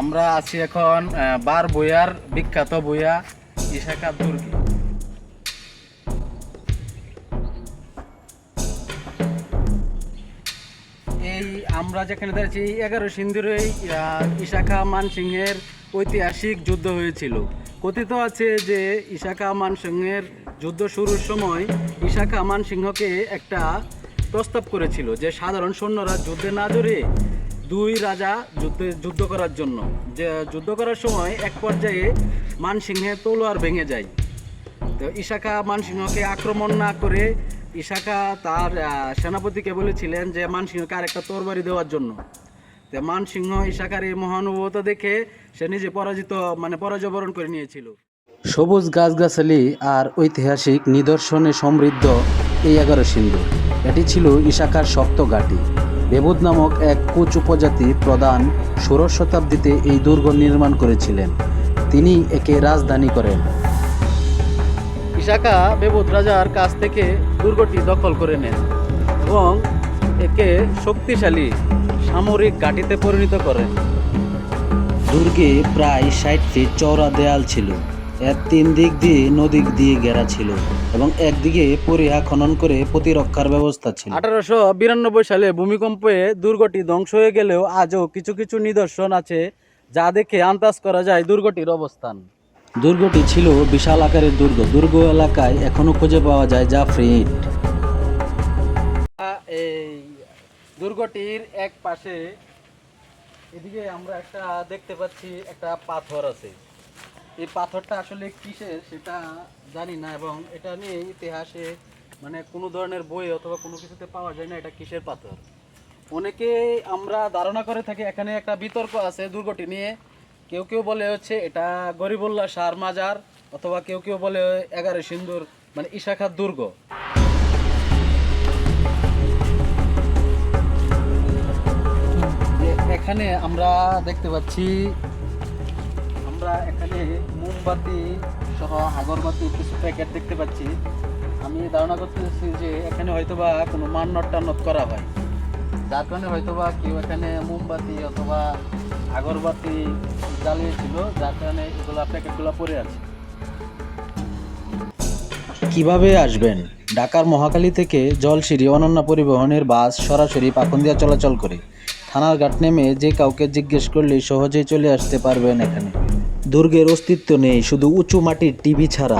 আমরা আছি এখন বার বইয়ার বিখ্যাত বইয়া ইশাকা দুর্গে। এই আমরা যেখানে দাঁড়িয়েছি, এগারো সিন্ধুরে ইশাখা মানসিংহের ঐতিহাসিক যুদ্ধ হয়েছিল। কথিত আছে যে ইশাখা মানসিংহের যুদ্ধ শুরুর সময় ইশাখা মানসিংহকে একটা প্রস্তাব করেছিল যে সাধারণ সৈন্যরা যুদ্ধে না জড়িয়ে দুই রাজা যুদ্ধে যুদ্ধ করার জন্য। যে যুদ্ধ করার সময় এক পর্যায়ে মানসিংহের তলোয়ার ভেঙে যায়। তো ইশাকা মানসিংহকে আক্রমণ না করে ইশাকা তার সেনাপতিকে বলেছিলেন যে মানসিংহকে আরেকটা তরবারি দেওয়ার জন্য। তো মানসিংহ ইশাকার এই মহানুভবতা দেখে সে নিজে পরাজিত মানে পরাজয় বরণ করে নিয়েছিল। সবুজ গাছগাছালি আর ঐতিহাসিক নিদর্শনে সমৃদ্ধ এই এগারো সিন্ধু। এটি ছিল ইশাকার শক্ত ঘাঁটি। বেবুদ নামক এক কুচ উপজাতি প্রধান ষোড়শ শতাব্দীতে এই দুর্গ নির্মাণ করেছিলেন। তিনি একে রাজধানী করেন। ইশাকা বেবুদ রাজার কাছ থেকে দুর্গটি দখল করে নেন এবং একে শক্তিশালী সামরিক ঘাঁটিতে পরিণত করেন। দুর্গে প্রায় ষাটটি চওড়া দেয়াল ছিল। এর তিন দিক দিয়ে নদী দিয়ে ঘেরা ছিল এবং একদিকে পরিহা খনন করে প্রতিরক্ষার ব্যবস্থা ছিল। আঠারোশো বিরানব্বই সালে ভূমিকম্পে দুর্গটি ধ্বংস হয়ে গেলেও আজও কিছু কিছু নিদর্শন আছে যা দেখে আন্দাজ করা যায় দুর্গটির অবস্থান। দুর্গটি ছিল বিশাল আকারের দুর্গ। দুর্গ এলাকায় এখনও খুঁজে পাওয়া যায় যা ফ্রিট এই দুর্গটির এক পাশে এদিকে আমরা একটা দেখতে পাচ্ছি একটা পাথর আছে। এই পাথরটা আসলে কিসের সেটা জানি না এবং এটা নিয়ে ইতিহাসে মানে কোনো ধরনের বই অথবা কোনো কিছুতে পাওয়া যায় না এটা কিসের পাথর। অনেকে আমরা ধারণা করে থাকি এখানে একটা বিতর্ক আছে, দুর্গটি নিয়ে। কেউ কেউ বলে হচ্ছে এটা গরিবুল্লাহ শাহর মাজার অথবা কেউ কেউ বলে এগারো সিন্ধুর মানে ইশাখার দুর্গ। এখানে আমরা দেখতে পাচ্ছি আমরা এখানে মোমবাতি সহ আগরবাতি কিছু প্যাকেট দেখতে পাচ্ছি। আমি ধারণা করতেছি যে এখানে হয়তোবা কোনো মান্নত টান্নত করা হয়। যার কারণে হয়তোবা কেউ এখানে মোমবাতি অথবা আগরবাতি জ্বালিয়েছিল, যার কারণে এগুলা প্যাকেটগুলো পড়ে আছে। কীভাবে আসবেন? ঢাকার মহাখালী থেকে জলসিঁড়ি অনন্য পরিবহনের বাস সরাসরি পাখন্দিয়া চলাচল করে। থানার ঘাট নেমে যে কাউকে জিজ্ঞেস করলেই সহজেই চলে আসতে পারবেন এখানে। দুর্গের অস্তিত্ব নেই শুধু উঁচু মাটির টিভি ছাড়া।